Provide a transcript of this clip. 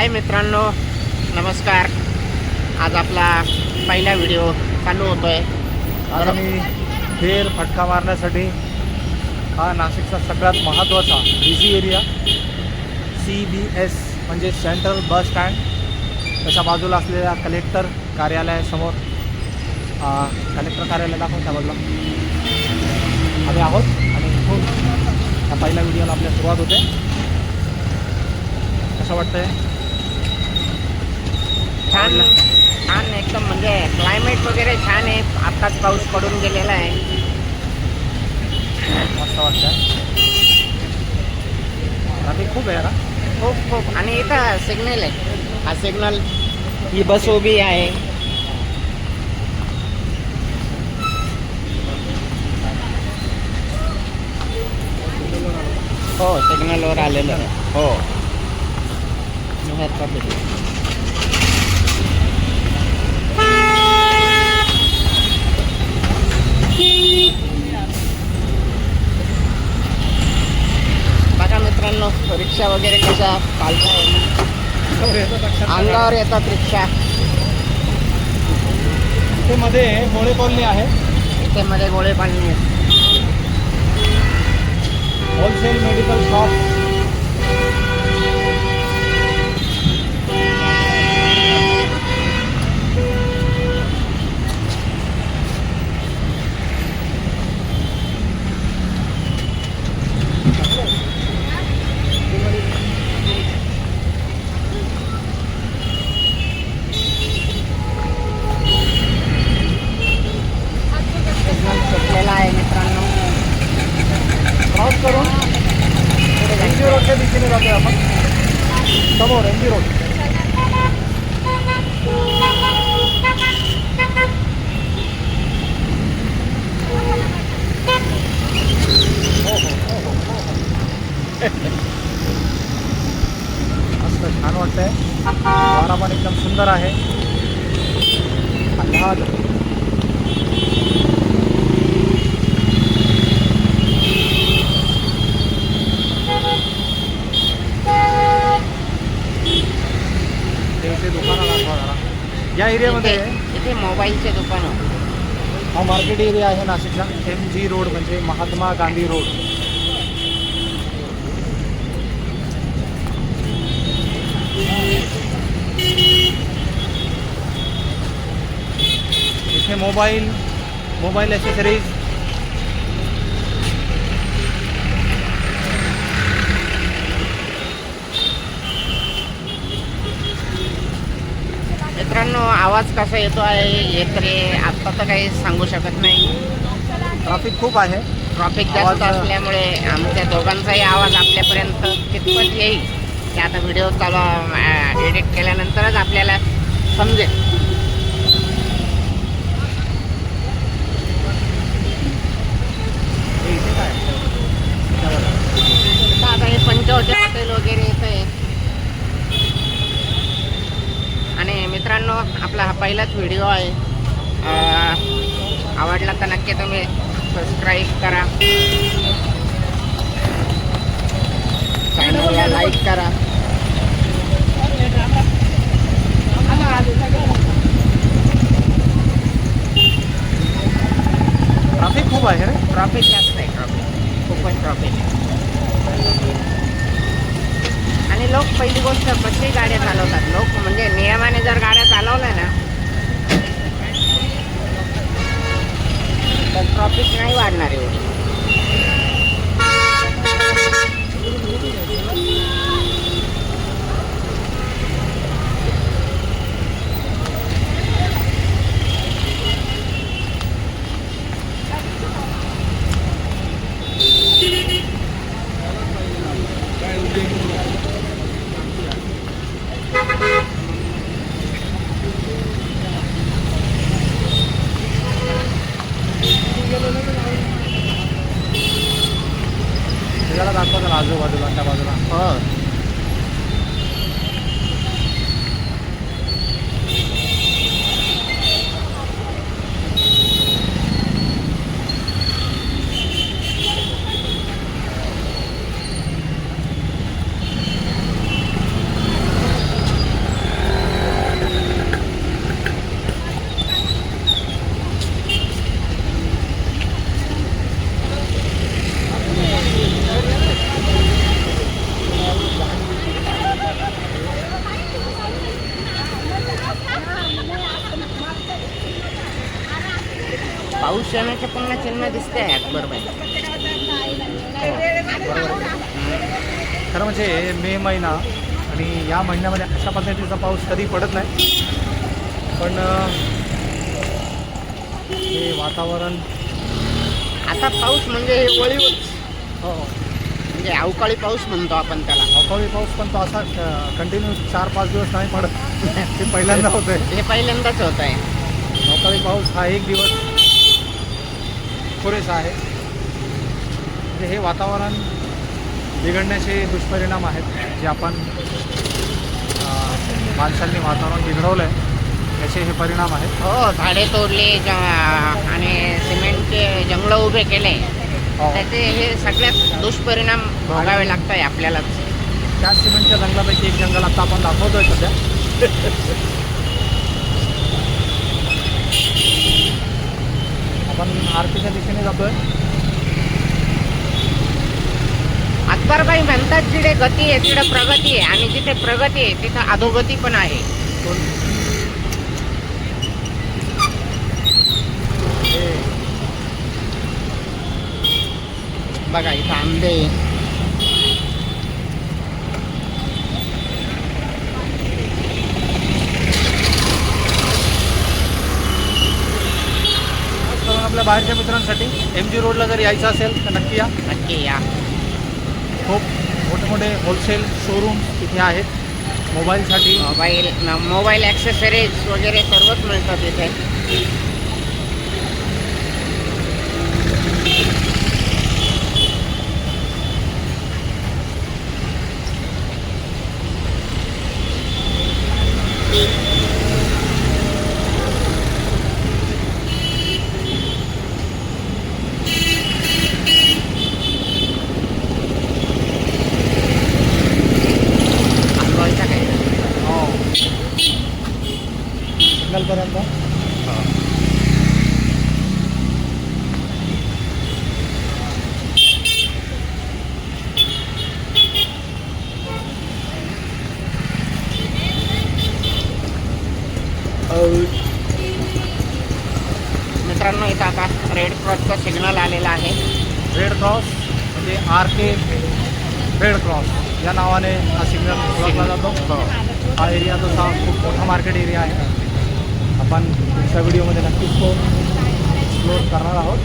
हाय मित्रांनो नमस्कार. आज आपला पहिला व्हिडिओ चालू होतोय. आज आम्ही फेर फटका मारण्यासाठी हा नाशिकचा सगळ्यात महत्त्वाचा busy area C B S म्हणजे सेंट्रल बस स्टँड त्याच्या बाजूला असलेल्या कलेक्टर कार्यालयासमोर कलेक्टर कार्यालय दाखवून त्या बाजूला. आम्ही आहोत आणि खूप ह्या पहिल्या व्हिडिओला आपल्या सुरुवात होते. कसं वाटतंय? छान छान एकदम म्हणजे क्लायमेट वगैरे छान आहे. आत्ताच पाऊस पडून गेलेला आहे. मस्त वाटतं ट्रॅफिक खूप आहे ना? खूप खूप. आणि इथं सिग्नल आहे. हा सिग्नल ही बस उभी आहे. हो सिग्नलवर आलेलं आहे. हो. अंगावर येतात रिक्षा. इथे मध्ये मोळे कॉलनी आहे. इथे मध्ये गोळे पाणी होलसेल मेडिकल शॉप सुटलेला आहे मित्रांनो क्रॉस करून एम जी रोडच्या दिशेने जातोय आपण समोर एम जी रोड हो, हो, हो, हो, हो, हो. मस्त छान वाटतंय वारा पण एकदम सुंदर आहे आल्हाद ते इथे दुकानं दाखवा जरा या एरियामध्ये इथे मोबाईलचे दुकान हा मार्केट एरिया आहे नाशिकचा. एम जी रोड म्हणजे महात्मा गांधी रोड इथे मोबाईल मोबाईल ॲसेसरीज मित्रांनो आवाज कसा येतो आहे हे तरी आत्ता तर काही सांगू शकत नाही. ट्रॅफिक खूप आहे. ट्रॉफिक जास्त असल्यामुळे आमच्या दोघांचाही आवाज आपल्यापर्यंत कितपत येईल ते आता व्हिडिओ चालू एडिट केल्यानंतरच आपल्याला समजेल हे इथे काय त्यावर. तर आता हे पंचवटी हॉटेल वगैरे येतं आहे आणि मित्रांनो आपला हा पहिलाच व्हिडिओ आहे. आवडला तर नक्की तुम्ही सबस्क्राईब करा. चॅनलला लाईक करा. ट्रॅफिक खूप आहे रे ट्रॉफिक जास्त आहे ट्रॉफिक खूपच ट्रॉफिक आहे. आणि लोक पहिली गोष्ट कशी गाड्या चालवतात? लोक म्हणजे नियमाने जर गाड्या चालवल्या ना तर ट्रॉफिक नाही वाढणार एवढी. क्षणाच्या पुन्हा चिन्ह दिसते अकबर बाई खरं म्हणजे मे महिना आणि या महिन्यामध्ये अशा पद्धतीचा पाऊस कधी पडत नाही. पण हे वातावरण आता पाऊस म्हणजे हे वळीवच हो. म्हणजे अवकाळी पाऊस म्हणतो आपण त्याला. अवकाळी पाऊस पण तो असा कंटिन्यू चार पाच दिवस नाही पडत. ते पहिल्यांदा होत आहे हे पहिल्यांदाच होत आहे अवकाळी पाऊस हा एक दिवस. पुरेसा आहे. म्हणजे हे वातावरण बिघडण्याचे दुष्परिणाम आहेत जे आपण माणसांनी वातावरण बिघडवलं आहे याचे हे परिणाम आहेत. हो झाडे तोडले आणि सिमेंटचे जंगल उभे केले. हो. त्याचे हे सगळ्यात दुष्परिणाम भोगावे लागत आहे आपल्यालाच. त्या सिमेंटच्या जंगलापैकी एक जंगल आता आपण दाखवतोय सध्या. आरतीच्या दिशेने जातोय. अकबरबाई म्हणतात जिथे गती आहे तिथे प्रगती आहे आणि जिथे प्रगती आहे तिथं अधोगती पण आहे. बघा इथं आंबे करून आपल्या बाहेरच्या मित्रांसाठी एम जी रोडला जर यायचं असेल तर नक्की या. नक्की या. खूप मोठे मोठे होलसेल शोरूम इथे आहेत. मोबाईलसाठी. मोबाईल मोबाईल ॲक्सेसरीज वगैरे सर्वच मिळतात इथे थांबवायचा काय हो सिग्नलपर्यंत मित्रांनो इथं आता रेड क्रॉसचा सिग्नल आलेला आहे. रेड क्रॉस म्हणजे आर के रेड क्रॉस या नावाने हा सिग्नल ओळखला जातो. हा. एरिया तसा खूप मोठा मार्केट एरिया आहे. आपण पुढच्या व्हिडिओमध्ये नक्कीच तो एक्सप्लोर करणार आहोत.